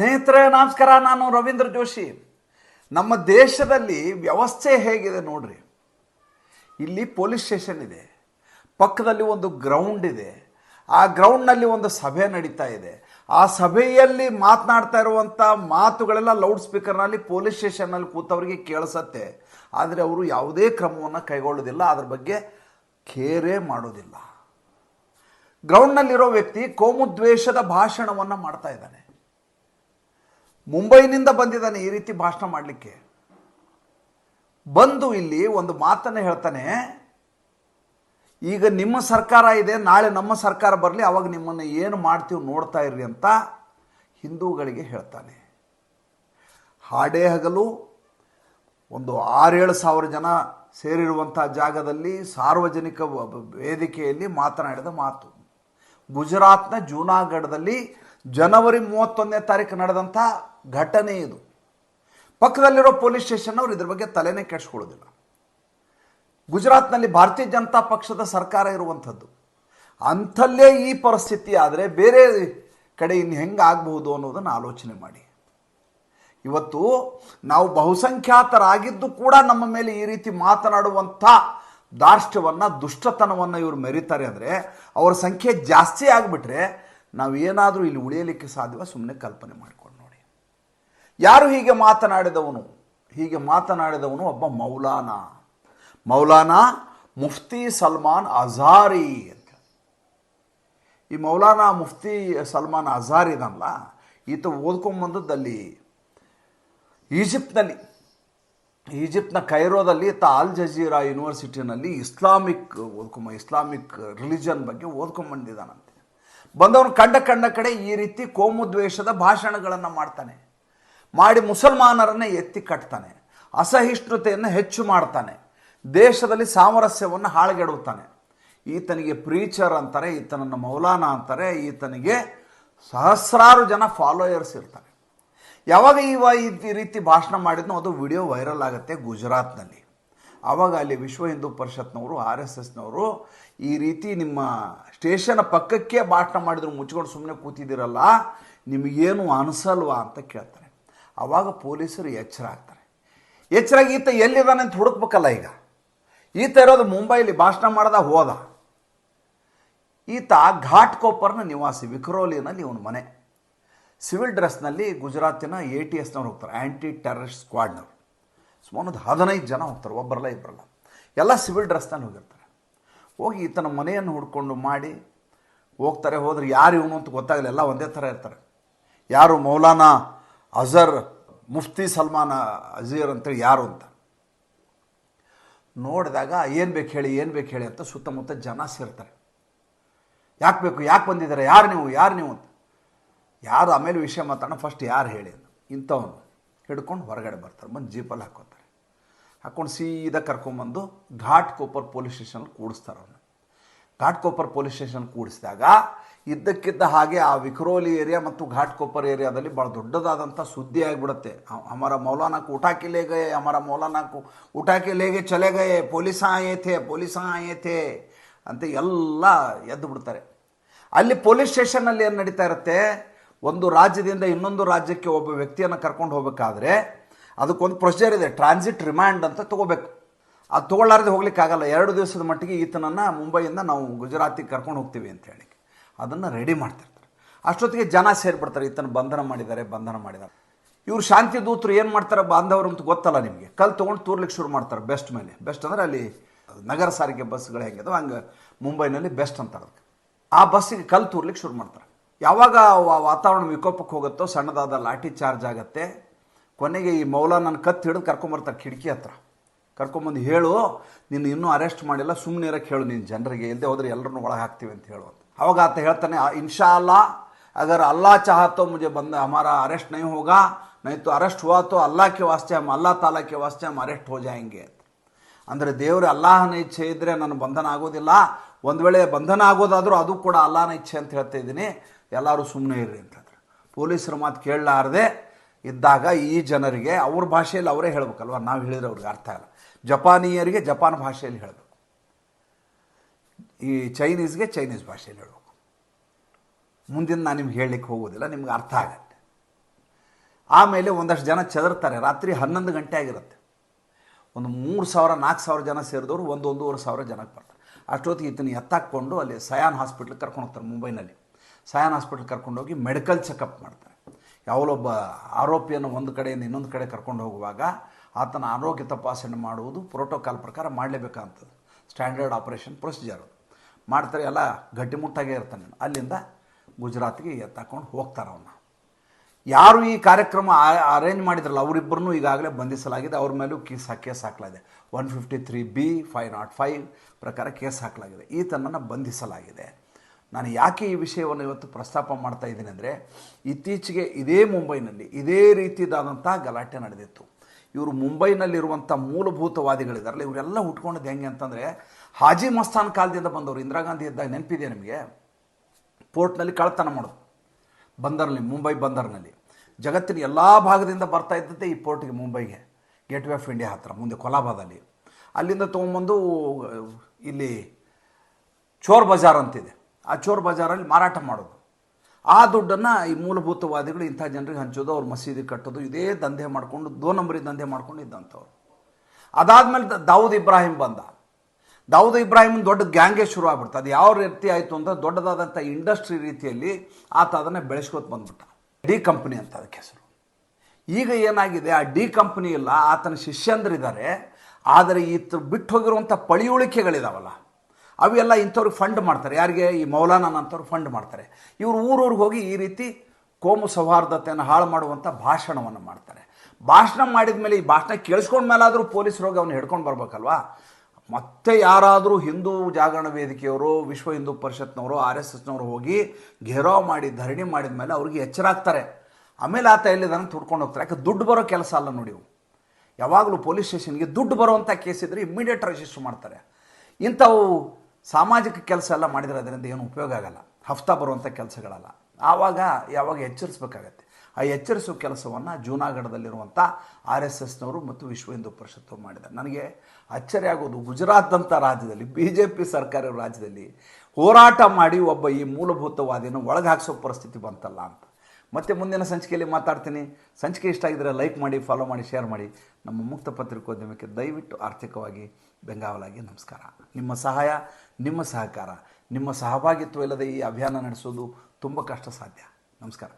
ಸ್ನೇಹಿತರೆ, ನಮಸ್ಕಾರ. ನಾನು ರವೀಂದ್ರ ಜೋಶಿ. ನಮ್ಮ ದೇಶದಲ್ಲಿ ವ್ಯವಸ್ಥೆ ಹೇಗಿದೆ ನೋಡ್ರಿ. ಇಲ್ಲಿ ಪೊಲೀಸ್ ಸ್ಟೇಷನ್ ಇದೆ. ಪಕ್ಕದಲ್ಲಿ ಒಂದು ಗ್ರೌಂಡ್ ಇದೆ. ಆ ಗ್ರೌಂಡ್ನಲ್ಲಿ ಒಂದು ಸಭೆ ನಡೀತಾ ಇದೆ. ಆ ಸಭೆಯಲ್ಲಿ ಮಾತನಾಡ್ತಾ ಇರುವಂಥ ಮಾತುಗಳೆಲ್ಲ ಲೌಡ್ ಸ್ಪೀಕರ್ನಲ್ಲಿ ಪೊಲೀಸ್ ಸ್ಟೇಷನ್ನಲ್ಲಿ ಕೂತವರಿಗೆ ಕೇಳಿಸತ್ತೆ. ಆದರೆ ಅವರು ಯಾವುದೇ ಕ್ರಮವನ್ನು ಕೈಗೊಳ್ಳೋದಿಲ್ಲ. ಅದ್ರ ಬಗ್ಗೆ ಕೇರೇ ಮಾಡೋದಿಲ್ಲ. ಗ್ರೌಂಡ್ನಲ್ಲಿರೋ ವ್ಯಕ್ತಿ ಕೋಮುದ್ವೇಷದ ಭಾಷಣವನ್ನು ಮಾಡ್ತಾ ಇದ್ದಾನೆ. ಮುಂಬೈನಿಂದ ಬಂದಿದ್ದಾನೆ ಈ ರೀತಿ ಭಾಷಣ ಮಾಡಲಿಕ್ಕೆ. ಬಂದು ಇಲ್ಲಿ ಒಂದು ಮಾತನ್ನು ಹೇಳ್ತಾನೆ, ಈಗ ನಿಮ್ಮ ಸರ್ಕಾರ ಇದೆ, ನಾಳೆ ನಮ್ಮ ಸರ್ಕಾರ ಬರಲಿ, ಅವಾಗ ನಿಮ್ಮನ್ನು ಏನು ಮಾಡ್ತೀವಿ ನೋಡ್ತಾ ಇರ್ರಿ ಅಂತ ಹಿಂದೂಗಳಿಗೆ ಹೇಳ್ತಾನೆ. ಹಾಡೇ ಹಗಲು ಒಂದು ಆರೇಳು ಸಾವಿರ ಜನ ಸೇರಿರುವಂಥ ಜಾಗದಲ್ಲಿ ಸಾರ್ವಜನಿಕ ವೇದಿಕೆಯಲ್ಲಿ ಮಾತನಾಡಿದ ಮಾತು. ಗುಜರಾತ್ನ ಜೂನಾಗಢದಲ್ಲಿ ಜನವರಿ ಮೂವತ್ತೊಂದನೇ ತಾರೀಕು ನಡೆದಂಥ ಘಟನೆ ಇದು. ಪಕ್ಕದಲ್ಲಿರೋ ಪೊಲೀಸ್ ಸ್ಟೇಷನ್ ಅವರು ಇದ್ರ ಬಗ್ಗೆ ತಲೆನೇ ಕೆಡಿಸ್ಕೊಳ್ಳೋದಿಲ್ಲ. ಗುಜರಾತ್ನಲ್ಲಿ ಭಾರತೀಯ ಜನತಾ ಪಕ್ಷದ ಸರ್ಕಾರ ಇರುವಂಥದ್ದು. ಅಂಥಲ್ಲೇ ಈ ಪರಿಸ್ಥಿತಿ ಆದರೆ ಬೇರೆ ಕಡೆ ಇನ್ನು ಹೆಂಗೆ ಆಗಬಹುದು ಅನ್ನೋದನ್ನು ಆಲೋಚನೆ ಮಾಡಿ. ಇವತ್ತು ನಾವು ಬಹುಸಂಖ್ಯಾತರಾಗಿದ್ದು ಕೂಡ ನಮ್ಮ ಮೇಲೆ ಈ ರೀತಿ ಮಾತನಾಡುವಂಥ ದಾರ್ಷ್ಟ್ಯವನ್ನು, ದುಷ್ಟತನವನ್ನು ಇವರು ಮೆರೀತಾರೆ ಅಂದರೆ ಅವರ ಸಂಖ್ಯೆ ಜಾಸ್ತಿ ಆಗಿಬಿಟ್ರೆ ನಾವು ಏನಾದರೂ ಇಲ್ಲಿ ಉಳಿಯಲಿಕ್ಕೆ ಸಾಧ್ಯವ ಸುಮ್ಮನೆ ಕಲ್ಪನೆ ನೋಡಿ ಯಾರು ಹೀಗೆ ಮಾತನಾಡಿದವನು? ಹೀಗೆ ಮಾತನಾಡಿದವನು ಒಬ್ಬ ಮೌಲಾನಾ. ಮೌಲಾನಾ ಮುಫ್ತಿ ಸಲ್ಮಾನ್ ಅಜಾರಿ ಅಂತ. ಈ ಮೌಲಾನಾ ಮುಫ್ತಿ ಸಲ್ಮಾನ್ ಅಜಾರಿ ಇದಲ್ಲ ಈತ ಓದ್ಕೊಂಬಂದದ್ದಲ್ಲಿ ಈಜಿಪ್ಟ್ನಲ್ಲಿ. ಈಜಿಪ್ಟ್ನ ಕೈರೋದಲ್ಲಿ ಈತ ಅಲ್ ಜಜೀರಾ ಯೂನಿವರ್ಸಿಟಿನಲ್ಲಿ ಇಸ್ಲಾಮಿಕ್ ಓದ್ಕೊಂಬ, ಇಸ್ಲಾಮಿಕ್ ರಿಲಿಜನ್ ಬಗ್ಗೆ ಓದ್ಕೊಂಬಂದಿದ್ದಾನಂತೆ ಬಂದವನು ಕಂಡ ಕಂಡ ಕಡೆ ಈ ರೀತಿ ಕೋಮುದ್ವೇಷದ ಭಾಷಣಗಳನ್ನು ಮಾಡ್ತಾನೆ. ಮಾಡಿ ಮುಸಲ್ಮಾನರನ್ನೇ ಎತ್ತಿ ಕಟ್ತಾನೆ. ಅಸಹಿಷ್ಣುತೆಯನ್ನು ಹೆಚ್ಚು ಮಾಡ್ತಾನೆ. ದೇಶದಲ್ಲಿ ಸಾಮರಸ್ಯವನ್ನು ಹಾಳುಗೆಡುತ್ತಾನೆ. ಈತನಿಗೆ ಪ್ರೀಚರ್ ಅಂತಾರೆ, ಈತನನ್ನು ಮೌಲಾನ ಅಂತಾರೆ, ಈತನಿಗೆ ಸಹಸ್ರಾರು ಜನ ಫಾಲೋಯರ್ಸ್ ಇರ್ತಾರೆ. ಯಾವಾಗ ಇವ ಈ ರೀತಿ ಭಾಷಣ ಮಾಡಿದ್ನೋ ಅದು ವಿಡಿಯೋ ವೈರಲ್ ಆಗುತ್ತೆ ಗುಜರಾತ್ನಲ್ಲಿ. ಆವಾಗ ಅಲ್ಲಿ ವಿಶ್ವ ಹಿಂದೂ ಪರಿಷತ್ನವರು, ಆರ್ ಎಸ್ ಎಸ್ನವರು ಈ ರೀತಿ ನಿಮ್ಮ ಸ್ಟೇಷನ್ ಪಕ್ಕಕ್ಕೆ ಭಾಷಣ ಮಾಡಿದ್ರು, ಮುಚ್ಕೊಂಡು ಸುಮ್ಮನೆ ಕೂತಿದ್ದೀರಲ್ಲ, ನಿಮಗೇನು ಅನಿಸಲ್ವಾ ಅಂತ ಕೇಳ್ತಾರೆ. ಆವಾಗ ಪೊಲೀಸರು ಎಚ್ಚರ ಆಗ್ತಾರೆ ಎಚ್ಚರಾಗಿ ಈತ ಎಲ್ಲಿದ್ದಾನೆ ಅಂತ ಹುಡುಕ್ಬೇಕಲ್ಲ ಈಗ. ಈತ ಇರೋದು ಮುಂಬೈಲಿ ಭಾಷಣ ಮಾಡ್ದ ಹೋದ. ಈತ ಘಾಟ್ ಕೋಪರ್ನ ನಿವಾಸಿ, ವಿಕ್ರೋಲಿನಲ್ಲಿ ಇವನ ಮನೆ. ಸಿವಿಲ್ ಡ್ರೆಸ್ನಲ್ಲಿ ಗುಜರಾತಿನ ಎ ಟಿ ಎಸ್ನವ್ರು ಹೋಗ್ತಾರೆ ಆ್ಯಂಟಿ ಟೆರರಿಸ್ಟ್ ಸ್ಕ್ವಾಡ್ನವ್ರು. ಸುಮಾರು ಒಂದು ಹದಿನೈದು ಜನ ಹೋಗ್ತಾರೆ, ಒಬ್ಬರಲ್ಲ ಇಬ್ಬರಲ್ಲ. ಎಲ್ಲ ಸಿವಿಲ್ ಡ್ರೆಸ್ನಲ್ಲಿ ಹೋಗಿರ್ತಾರೆ. ಹೋಗಿ ಈತನ ಮನೆಯನ್ನು ಹುಡ್ಕೊಂಡು ಮಾಡಿ, ಹೋಗ್ತಾರೆ, ಹೋದ್ರೆ ಯಾರು ಇವನು ಅಂತ ಗೊತ್ತಾಗಲಿಲ್ಲ ಎಲ್ಲ ಒಂದೇ ಥರ ಇರ್ತಾರೆ. ಯಾರು ಮೌಲಾನಾ ಅಜರ್ ಮುಫ್ತಿ ಸಲ್ಮಾನ್ ಅಜೀರ್ ಅಂತೇಳಿ ಯಾರು ಅಂತ? ನೋಡಿದಾಗ ಏನು ಬೇಕು ಹೇಳಿ, ಏನು ಬೇಕು ಹೇಳಿ ಅಂತ ಸುತ್ತಮುತ್ತ ಜನ ಸೇರ್ತಾರೆ. ಯಾಕೆ ಬೇಕು, ಯಾಕೆ ಬಂದಿದ್ದಾರೆ, ಯಾರು ನೀವು ಯಾರು ನೀವು ಅಂತ? ಯಾರು ಆಮೇಲೆ ವಿಷಯ ಮಾತಾಡೋಣ ಫಸ್ಟ್ ಯಾರು ಹೇಳಿ ಅಂತ. ಇಂಥವನು ಹಿಡ್ಕೊಂಡು ಹೊರಗಡೆ ಬರ್ತಾರೆ, ಬಂದು ಜೀಪಲ್ಲಿ ಹಾಕೋತಾರೆ ಹಾಕ್ಕೊಂಡು ಸೀದಾ ಕರ್ಕೊಂಬಂದು ಘಾಟ್ ಕೋಪರ್ ಪೊಲೀಸ್ ಸ್ಟೇಷನಲ್ಲಿ ಕೂಡಿಸ್ತಾರೆ ಅವನು ಘಾಟ್ ಕೋಪರ್ ಪೊಲೀಸ್ ಸ್ಟೇಷನ್ ಕೂಡಿಸಿದಾಗ ಇದ್ದಕ್ಕಿದ್ದ ಹಾಗೆ ಆ ವಿಕ್ರೋಲಿ ಏರಿಯಾ ಮತ್ತು ಘಾಟ್ಕೋಪರ್ ಏರಿಯಾದಲ್ಲಿ ಭಾಳ ದೊಡ್ಡದಾದಂಥ ಸುದ್ದಿ ಆಗಿಬಿಡುತ್ತೆ. ಅಮರ ಮೌಲಾನಾಕ ಮೌಲಾನಾಕು ಉಠಾಕಿ ಲೇ ಗಯೆ, ಅಮರ ಮೌಲಾನಾಕು ಉಠಾಕಿ ಲೇಗೆ ಚಲೆ ಗಯೆ, ಪೊಲೀಸ ಆಯೇತೆ ಪೊಲೀಸ ಆಯೇತೆ ಅಂತ ಎಲ್ಲ ಎದ್ದು ಬಿಡ್ತಾರೆ. ಅಲ್ಲಿ ಪೊಲೀಸ್ ಸ್ಟೇಷನ್ನಲ್ಲಿ ಏನು ನಡೀತಾ ಇರುತ್ತೆ? ಒಂದು ರಾಜ್ಯದಿಂದ ಇನ್ನೊಂದು ರಾಜ್ಯಕ್ಕೆ ಒಬ್ಬ ವ್ಯಕ್ತಿಯನ್ನು ಕರ್ಕೊಂಡು ಹೋಗಬೇಕಾದ್ರೆ ಅದಕ್ಕೊಂದು ಪ್ರೊಸೀಜರ್ ಇದೆ, ಟ್ರಾನ್ಸಿಟ್ ರಿಮ್ಯಾಂಡ್ ಅಂತ ತೊಗೋಬೇಕು. ಅದು ತೊಗೊಳ್ಳಾರದೆ ಹೋಗ್ಲಿಕ್ಕಾಗಲ್ಲ. ಎರಡು ದಿವಸದ ಮಟ್ಟಿಗೆ ಈತನನ್ನು ಮುಂಬೈಯಿಂದ ನಾವು ಗುಜರಾತಿಗೆ ಕರ್ಕೊಂಡು ಹೋಗ್ತೀವಿ ಅಂತ ಹೇಳಿ ಅದನ್ನು ರೆಡಿ ಮಾಡ್ತಿರ್ತಾರೆ. ಅಷ್ಟೊತ್ತಿಗೆ ಜನ ಸೇರಿಬಿಡ್ತಾರೆ. ಈತನ ಬಂಧನ ಮಾಡಿದ್ದಾರೆ ಬಂಧನ ಮಾಡಿದ್ದಾರೆ. ಇವರು ಶಾಂತಿ ದೂತರು ಏನು ಮಾಡ್ತಾರೆ? ಬಾಂಧವರು ಅಂತ ಗೊತ್ತಲ್ಲ ನಿಮಗೆ. ಕಲ್ ತೊಗೊಂಡು ತೂರ್ಲಿಕ್ಕೆ ಶುರು ಮಾಡ್ತಾರೆ ಬೆಸ್ಟ್ ಮೇಲೆ. ಬೆಸ್ಟ್ ಅಂದರೆ ಅಲ್ಲಿ ನಗರ ಸಾರಿಗೆ ಬಸ್ಗಳು ಹೆಂಗಿದಾವೆ, ಹಂಗೆ ಮುಂಬೈನಲ್ಲಿ ಬೆಸ್ಟ್ ಅಂತಾರೆ ಅದಕ್ಕೆ. ಆ ಬಸ್ಸಿಗೆ ಕಲ್ ತೂರ್ಲಿಕ್ಕೆ ಶುರು ಮಾಡ್ತಾರೆ. ಯಾವಾಗ ವಾತಾವರಣ ವಿಕೋಪಕ್ಕೆ ಹೋಗುತ್ತೋ, ಸಣ್ಣದಾದ ಲಾಠಿ ಚಾರ್ಜ್ ಆಗುತ್ತೆ. ಕೊನೆಗೆ ಈ ಮೌಲಾನನ ಕತ್ತು ಹಿಡಿದು ಕರ್ಕೊಂಬರ್ತಾರೆ ಕಿಟಕಿ ಹತ್ರ. ಕರ್ಕೊಂಬಂದು ಹೇಳು, ನಿನ್ನ ಇನ್ನೂ ಅರೆಸ್ಟ್ ಮಾಡಿಲ್ಲ ಸುಮ್ಮನೆ ಇರೋಕ್ಕೆ ಹೇಳು ನಿನ್ನ ಜನರಿಗೆ ಇಲ್ಲದೆ ಹೋದರೆ ಎಲ್ಲರನ್ನೂ ಒಳಗೆ ಹಾಕ್ತೀವಿ ಅಂತ ಹೇಳು ಅವಾಗ ಆತ ಹೇಳ್ತಾನೆ ಇನ್ಶಾ ಅಲ್ಲ ಅಗರ್ ಅಲ್ಲಾ ಚಾಹತೋ ಮುಂಜೆ ಬಂದ ಹಮಾರ ಅರೆಸ್ಟ್ ನೈ ಹೋಗ ನೈತು ಅರೆಸ್ಟ್ ಹುವಾ ಅಲ್ಲಾಕೆ ವಾಸ್ತೆ ಹಮ್, ಅಲ್ಲಾ ತಾಲಾಕೆ ವಾಸ್ತೆ ಹಮ್, ಅರೆಸ್ಟ್ ಹೋ ಜಾಯಂಗೆ. ಅಂದರೆ ದೇವರು, ಅಲ್ಲಾಹನ ಇಚ್ಛೆ ಇದ್ದರೆ ನನ್ನ ಬಂಧನ ಆಗೋದಿಲ್ಲ. ಒಂದು ವೇಳೆ ಬಂಧನ ಆಗೋದಾದರೂ ಅದು ಕೂಡ ಅಲ್ಲಾಹನ ಇಚ್ಛೆ ಅಂತ ಹೇಳ್ತಾ ಇದ್ದೀನಿ. ಎಲ್ಲರೂ ಸುಮ್ಮನೆ ಇರ್ರಿ ಅಂತಂದ್ರೆ ಪೊಲೀಸರ ಮಾತು ಕೇಳಲಾರದೆ ಇದ್ದಾಗ ಈ ಜನರಿಗೆ ಅವ್ರ ಭಾಷೆಯಲ್ಲಿ ಅವರೇ ಹೇಳ್ಬೇಕಲ್ವ? ನಾವು ಹೇಳಿದ್ರೆ ಅವ್ರಿಗೆ ಅರ್ಥ ಆಗಲ್ಲ. ಜಪಾನೀಯರಿಗೆ ಜಪಾನ್ ಭಾಷೆಯಲ್ಲಿ ಹೇಳಬೇಕು. ಈ ಚೈನೀಸ್ಗೆ ಚೈನೀಸ್ ಭಾಷೆಯಲ್ಲಿ ಹೇಳಬೇಕು. ಮುಂದಿನ ನಾನು ನಿಮ್ಗೆ ಹೇಳಲಿಕ್ಕೆ ಹೋಗೋದಿಲ್ಲ ನಿಮ್ಗೆ ಅರ್ಥ ಆಗತ್ತೆ. ಆಮೇಲೆ ಒಂದಷ್ಟು ಜನ ಚದರ್ತಾರೆ, ರಾತ್ರಿ ಹನ್ನೊಂದು ಗಂಟೆ ಆಗಿರುತ್ತೆ. ಒಂದು ಮೂರು ಸಾವಿರ, ನಾಲ್ಕು ಸಾವಿರ ಜನ ಸೇರಿದವರು ಒಂದು ಒಂದೂವರೆ ಸಾವಿರ ಜನಕ್ಕೆ ಬರ್ತಾರೆ. ಅಷ್ಟೊತ್ತಿಗೆ ಈತನ ಎತ್ತಾಕೊಂಡು ಅಲ್ಲಿ ಸಯಾನ್ ಹಾಸ್ಪಿಟ್ಲಿಗೆ ಕರ್ಕೊಂಡು ಹೋಗ್ತಾರೆ ಮುಂಬೈನಲ್ಲಿ. ಸಯಾನ್ ಹಾಸ್ಪಿಟ್ಲ್ ಕರ್ಕೊಂಡೋಗಿ ಮೆಡಿಕಲ್ ಚೆಕಪ್ ಮಾಡ್ತಾರೆ. ಯಾವಲೊಬ್ಬ ಆರೋಪಿಯನ್ನು ಒಂದು ಕಡೆಯಿಂದ ಇನ್ನೊಂದು ಕಡೆ ಕರ್ಕೊಂಡು ಹೋಗುವಾಗ ಆತನ ಆರೋಗ್ಯ ತಪಾಸಣೆ ಮಾಡುವುದು ಪ್ರೋಟೋಕಾಲ್ ಪ್ರಕಾರ ಮಾಡಲೇಬೇಕಂತದ್ದು ಸ್ಟ್ಯಾಂಡರ್ಡ್ ಆಪರೇಷನ್ ಪ್ರೊಸೀಜರ್ ಮಾಡ್ತಾರೆ, ಎಲ್ಲ ಗಟ್ಟಿಮುಟ್ಟಾಗೇ ಇರ್ತಾನೆ ಅಲ್ಲಿಂದ ಗುಜರಾತ್ಗೆ ಎತ್ತಾಕೊಂಡು ಹೋಗ್ತಾರೆ ಅವನ್ನ ಯಾರು ಈ ಕಾರ್ಯಕ್ರಮ ಅರೇಂಜ್ ಮಾಡಿದ್ರಲ್ಲ, ಅವರಿಬ್ಬರನ್ನೂ ಈಗಾಗಲೇ ಬಂಧಿಸಲಾಗಿದೆ. ಅವ್ರ ಮೇಲೂ ಕೇಸ್ ಕೇಸ್ ಹಾಕಲಾಗಿದೆ. One fifty three B five nought five ಪ್ರಕಾರ ಕೇಸ್ ಹಾಕಲಾಗಿದೆ. ಈತನನ್ನು ಬಂಧಿಸಲಾಗಿದೆ. ನಾನು ಯಾಕೆ ಈ ವಿಷಯವನ್ನು ಇವತ್ತು ಪ್ರಸ್ತಾಪ ಮಾಡ್ತಾ ಇದ್ದೀನಿ ಅಂದರೆ, ಇತ್ತೀಚೆಗೆ ಇದೇ ಮುಂಬೈನಲ್ಲಿ ಇದೇ ರೀತಿಯಾದಂಥ ಗಲಾಟೆ ನಡೆದಿತ್ತು. ಇವರು ಮುಂಬೈನಲ್ಲಿರುವಂಥ ಮೂಲಭೂತವಾದಿಗಳಿದಾರಲ್ಲ, ಇವರೆಲ್ಲ ಹುಟ್ಕೊಂಡಿದ್ದು ಹೆಂಗೆ ಅಂತಂದರೆ, ಹಾಜಿ ಮಸ್ತಾನ್ ಕಾಲದಿಂದ ಬಂದವರು, ಇಂದಿರಾ ಗಾಂಧಿ ಇದ್ದಾಗ ನೆನಪಿದೆ ನಿಮಗೆ? ಪೋರ್ಟ್ನಲ್ಲಿ ಕಳ್ತನ ಮಾಡೋದು, ಬಂದರ್ನಲ್ಲಿ, ಮುಂಬೈ ಬಂದರ್ನಲ್ಲಿ. ಜಗತ್ತಿನ ಎಲ್ಲ ಭಾಗದಿಂದ ಬರ್ತಾ ಇದ್ದಂತೆ ಈ ಪೋರ್ಟ್ಗೆ ಮುಂಬೈಗೆ ಗೇಟ್ ವೇ ಆಫ್ ಇಂಡಿಯಾ ಹತ್ತಿರ ಮುಂದೆ ಕೊಲಾಬಾದಲ್ಲಿ. ಅಲ್ಲಿಂದ ತೊಗೊಂಬಂದು, ಇಲ್ಲಿ ಚೋರ್ ಬಜಾರ್ ಅಂತಿದೆ. ಆ ಚೋರ್ ಬಜಾರಲ್ಲಿ ಮಾರಾಟ ಮಾಡೋದು. ಆ ದುಡ್ಡನ್ನು ಈ ಮೂಲಭೂತವಾದಿಗಳು ಇಂಥ ಜನರಿಗೆ ಹಂಚೋದು, ಅವ್ರು ಮಸೀದಿ ಕಟ್ಟೋದು, ಇದೇ ದಂಧೆ ಮಾಡಿಕೊಂಡು, ದೋ ನಂಬರಿ ದಂಧೆ ಮಾಡ್ಕೊಂಡು ಇದ್ದಂಥವ್ರು. ಅದಾದಮೇಲೆ ದಾವೂದ್ ಇಬ್ರಾಹಿಂ ಬಂದ. ದಾವೂದ್ ಇಬ್ರಾಹಿಂ ದೊಡ್ಡ ಗ್ಯಾಂಗೇ ಶುರು ಆಗ್ಬಿಡ್ತು. ಅದು ಯಾವ ರೀತಿ ಆಯಿತು ಅಂತ ದೊಡ್ಡದಾದಂಥ ಇಂಡಸ್ಟ್ರಿ ರೀತಿಯಲ್ಲಿ ಆತ ಅದನ್ನು ಬೆಳೆಸ್ಕೊತ ಬಂದ್ಬಿಟ್ಟ. ಡಿ ಕಂಪ್ನಿ ಅಂತ ಅದಕ್ಕೆ ಹೆಸರು. ಈಗ ಏನಾಗಿದೆ, ಆ ಡಿ ಕಂಪ್ನಿ ಇಲ್ಲ, ಆತನ ಶಿಷ್ಯಂದ್ರಿದ್ದಾರೆ, ಆದರೆ ಈತ ಬಿಟ್ಟು ಹೋಗಿರುವಂಥ ಪಳಿಯುಳಿಕೆಗಳಿದಾವಲ್ಲ ಅವೆಲ್ಲ ಇಂಥವ್ರಿಗೆ ಫಂಡ್ ಮಾಡ್ತಾರೆ. ಯಾರಿಗೆ? ಈ ಮೌಲಾನನ್ ಅಂಥವ್ರು ಫಂಡ್ ಮಾಡ್ತಾರೆ. ಇವರು ಊರೂರಿಗೆ ಹೋಗಿ ಈ ರೀತಿ ಕೋಮು ಸೌಹಾರ್ದತೆಯನ್ನು ಹಾಳು ಮಾಡುವಂಥ ಭಾಷಣವನ್ನು ಮಾಡ್ತಾರೆ. ಭಾಷಣ ಮಾಡಿದ ಮೇಲೆ ಈ ಭಾಷಣ ಕೇಳಿಸ್ಕೊಂಡ ಮೇಲಾದರೂ ಪೊಲೀಸರು ಹೋಗಿ ಅವನು ಹಿಡ್ಕೊಂಡು ಬರ್ಬೇಕಲ್ವಾ? ಮತ್ತೆ ಯಾರಾದರೂ ಹಿಂದೂ ಜಾಗರಣ ವೇದಿಕೆಯವರು, ವಿಶ್ವ ಹಿಂದೂ ಪರಿಷತ್ನವರು, ಆರ್ ಎಸ್ ಎಸ್ನವರು ಹೋಗಿ ಘೇರಾವ್ ಮಾಡಿ, ಧರಣಿ ಮಾಡಿದ ಮೇಲೆ ಅವ್ರಿಗೆ ಎಚ್ಚರ ಆಗ್ತಾರೆ. ಆಮೇಲೆ ಆತ ಎಲ್ಲಿದ್ದಾನೆ ತುಡ್ಕೊಂಡು ಹೋಗ್ತಾರೆ. ಯಾಕೆ ದುಡ್ಡು ಬರೋ ಕೆಲಸ ಅಲ್ಲ ನೋಡಿ ಯಾವಾಗಲೂ ಪೊಲೀಸ್ ಸ್ಟೇಷನ್ಗೆ ದುಡ್ಡು ಬರುವಂಥ ಕೇಸ್ ಇದ್ದರೆ ಇಮ್ಮಿಡಿಯೇಟ್ ರಿಜಿಸ್ಟರ್ ಮಾಡ್ತಾರೆ. ಇಂಥವು ಸಾಮಾಜಿಕ ಕೆಲಸ ಎಲ್ಲ ಮಾಡಿದರೆ ಅದರಿಂದ ಏನು ಉಪಯೋಗ ಆಗಲ್ಲ. ಹಫ್ತಾ ಬರುವಂಥ ಕೆಲಸಗಳಲ್ಲ. ಆವಾಗ ಯಾವಾಗ ಎಚ್ಚರಿಸ್ಬೇಕಾಗತ್ತೆ. ಆ ಎಚ್ಚರಿಸುವ ಕೆಲಸವನ್ನು ಜೂನಾಗಢದಲ್ಲಿರುವಂಥ ಆರ್ ಎಸ್ ಎಸ್ನವರು ಮತ್ತು ವಿಶ್ವ ಹಿಂದೂ ಪರಿಷತ್ತು ಮಾಡಿದ್ದಾರೆ. ನನಗೆ ಅಚ್ಚರಿ ಆಗೋದು ಗುಜರಾತ್ನಂಥ ರಾಜ್ಯದಲ್ಲಿ ಬಿ ಜೆ ಪಿ ಸರ್ಕಾರ ರಾಜ್ಯದಲ್ಲಿ ಹೋರಾಟ ಮಾಡಿ ಒಬ್ಬ ಈ ಮೂಲಭೂತವಾದಿಯನ್ನು ಒಳಗೆ ಹಾಕಿಸೋ ಪರಿಸ್ಥಿತಿ ಬಂತಲ್ಲ ಅಂತ. ಮತ್ತೆ ಮುಂದಿನ ಸಂಚಿಕೆಯಲ್ಲಿ ಮಾತಾಡ್ತೀನಿ. ಸಂಚಿಕೆ ಇಷ್ಟ ಆಗಿದ್ರೆ ಲೈಕ್ ಮಾಡಿ ಫಾಲೋ ಮಾಡಿ ಶೇರ್ ಮಾಡಿ. ನಮ್ಮ ಮುಕ್ತ ಪತ್ರಿಕೋದ್ಯಮಕ್ಕೆ ದಯವಿಟ್ಟು ಆರ್ಥಿಕವಾಗಿ ಬೆಂಗಾವಲಾಗಿ ನಮಸ್ಕಾರ. ನಿಮ್ಮ ಸಹಾಯ, ನಿಮ್ಮ ಸಹಕಾರ, ನಿಮ್ಮ ಸಹಭಾಗಿತ್ವ ಇಲ್ಲದೆ ಈ ಅಭಿಯಾನ ನಡೆಸೋದು ತುಂಬ ಕಷ್ಟ ಸಾಧ್ಯ ನಮಸ್ಕಾರ.